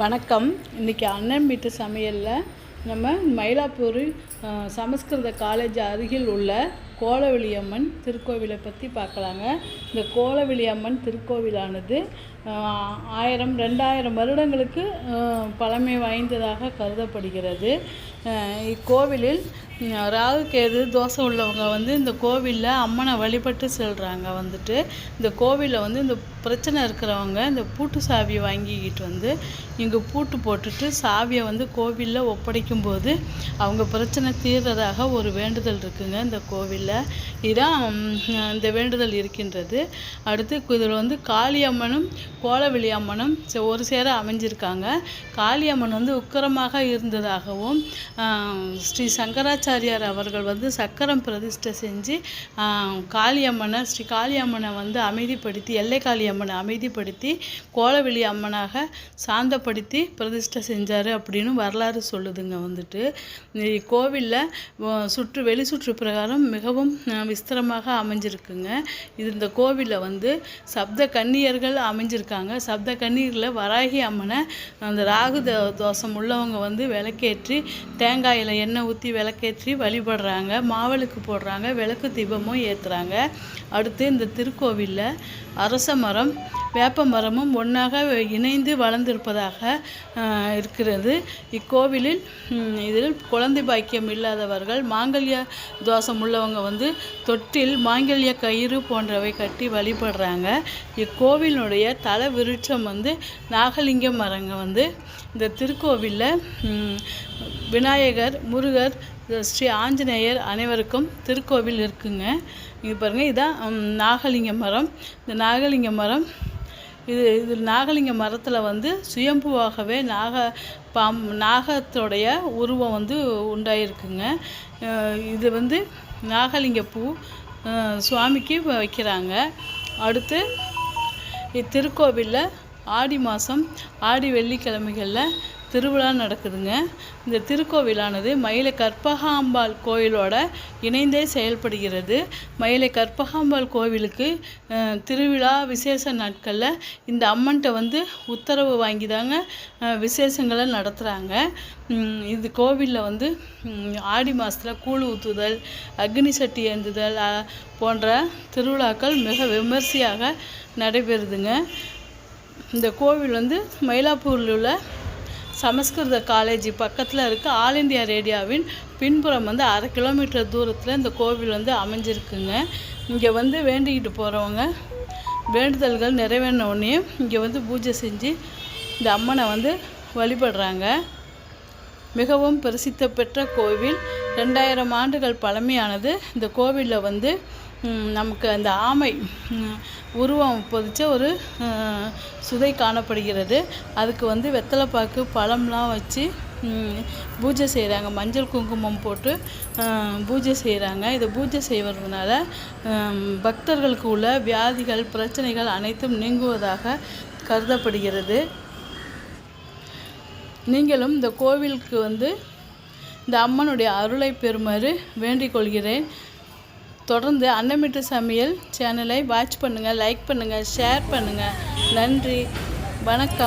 வணக்கம். இன்றைக்கி அண்ணன் வீட்டு சமையலில் நம்ம மயிலாப்பூர் சமஸ்கிருத காலேஜ் அருகில் உள்ள கோலவெளியம்மன் திருக்கோவிலை பற்றி பார்க்கலாங்க. இந்த கோலவெளியம்மன் திருக்கோவிலானது ஆயிரம் ரெண்டாயிரம் வருடங்களுக்கு பழமை வாய்ந்ததாக கருதப்படுகிறது. இக்கோவிலில் ராகு கேது தோசை உள்ளவங்க வந்து இந்த கோவிலில் அம்மனை வழிபட்டு செல்கிறாங்க வந்துட்டு. இந்த கோவிலில் வந்து இந்த பிரச்சனை இருக்கிறவங்க இந்த பூட்டு சாவியை வாங்கிக்கிட்டு வந்து இங்கே பூட்டு போட்டுட்டு சாவியை வந்து கோவிலில் ஒப்படைக்கும் போது அவங்க பிரச்சனை தீர்றதாக ஒரு வேண்டுதல் இருக்குங்க இந்த கோவிலில். இதான் இந்த வேண்டுதல் இருக்கின்றது. அடுத்து இதில் வந்து காளியம்மனும் கோலவெளி அம்மனும் சே- ஒரு சேர அமைஞ்சிருக்காங்க. காளியம்மன் வந்து உக்கிரமாக இருந்ததாகவும் ஸ்ரீ சங்கராச்ச சங்கராச்சாரியார் அவர்கள் வந்து சக்கரம் பிரதிஷ்டை செஞ்சு காளியம்மனை ஸ்ரீ காளியம்மனை வந்து அமைதிப்படுத்தி எல்லை காளியம்மனை அமைதிப்படுத்தி கோலவெளி அம்மனாக சாந்தப்படுத்தி பிரதிஷ்டை செஞ்சார் அப்படின்னு வரலாறு சொல்லுதுங்க வந்துட்டு. கோவிலில் சுற்று வெளி சுற்று பிரகாரம் மிகவும் விஸ்தரமாக அமைஞ்சிருக்குங்க. இது இந்த கோவிலில் வந்து சப்த கன்னியர்கள் அமைஞ்சிருக்காங்க. சப்த கன்னியரில் வராகி அம்மனை அந்த ராகு தோ- தோஷம் உள்ளவங்க வந்து விளக்கேற்றி தேங்காயில் எண்ணெய் ஊற்றி விளக்கேற்றி வழிபடுறாங்க மாவிளக்கு போடுறாங்க விளக்கு தீபமும் ஏற்றுறாங்க அடுத்து இந்த திருக்கோவிலில் அரச மரம் வேப்ப மரமும் ஒன்றாக இணைந்து வளர்ந்திருப்பதாக இருக்கிறது. இக்கோவிலில் இதில் குழந்தை பாக்கியம் இல்லாதவர்கள் மாங்கல்ய தோஷம் உள்ளவங்க வந்து தொட்டில் மாங்கல்ய கயிறு போன்றவை கட்டி வழிபடுறாங்க. இக்கோவிலுடைய தல விருட்சம் வந்து நாகலிங்க மரங்க வந்து இந்த திருக்கோவிலில் விநாயகர் முருகர் ஸ்ரீ ஆஞ்சநேயர் அனைவருக்கும் திருக்கோவில் இருக்குங்க. இது பாருங்கள் இதான் நாகலிங்க மரம். இந்த நாகலிங்க மரம் இது இது நாகலிங்க மரத்தில் வந்து சுயம்புவாகவே நாக பாம் நாகத்தோடைய உருவம் வந்து உண்டாயிருக்குங்க. இது வந்து நாகலிங்க பூ சுவாமிக்கு வைக்கிறாங்க. அடுத்து இத்திருக்கோவிலில் ஆடி மாதம் ஆடி வெள்ளிக்கிழமைகளில் திருவிழா நடக்குதுங்க. இந்த திருக்கோவிலானது மயிலை கற்பகாம்பாள் கோயிலோட இணைந்தே செயல்படுகிறது. மயிலை கற்பகாம்பாள் கோவிலுக்கு திருவிழா விசேஷ நாட்களில் இந்த அம்மன்ட்ட வந்து உத்தரவு வாங்கி தாங்க விசேஷங்களை நடத்துகிறாங்க இது கோவிலில் வந்து ஆடி மாதத்தில் கூழ் ஊற்றுதல் அக்னி சட்டி ஏந்துதல் போன்ற திருவிழாக்கள் மிக விமர்சையாக நடைபெறுதுங்க. இந்த கோவில் வந்து மயிலாப்பூரில் உள்ள சமஸ்கிருத காலேஜ் பக்கத்தில் இருக்க. ஆல் இந்தியா ரேடியோவின் பின்புறம் வந்து அரை கிலோமீட்டர் தூரத்தில் இந்த கோவில் வந்து அமைஞ்சிருக்குங்க. இங்கே வந்து வேண்டிக்கிட்டு போகிறவங்க வேண்டுதல்கள் நிறைவேறின உடனே இங்கே வந்து பூஜை செஞ்சு இந்த அம்மனை வந்து வழிபடுறாங்க. மிகவும் பிரசித்த பெற்ற கோவில். ரெண்டாயிரம் ஆண்டுகள் பழமையானது. இந்த கோவிலில் வந்து நமக்கு அந்த ஆமை உருவம் பொதிச்ச ஒரு சுதை காணப்படுகிறது. அதுக்கு வந்து வெத்தலைப்பாக்கு பழம்லாம் வச்சு பூஜை செய்கிறாங்க மஞ்சள் குங்குமம் போட்டு பூஜை செய்கிறாங்க இதை பூஜை செய்வதனால பக்தர்களுக்கு உள்ள வியாதிகள் பிரச்சனைகள் அனைத்தும் நீங்குவதாக கருதப்படுகிறது. நீங்களும் இந்த கோவிலுக்கு வந்து இந்த அம்மனுடைய அருளை பெறுமாறு வேண்டிக் கொள்கிறேன். தொடர்ந்து அன்னமிட்டு சமையல் சேனலை வாட்ச் பண்ணுங்கள் லைக் பண்ணுங்கள் ஷேர் பண்ணுங்கள் நன்றி. வணக்கம்.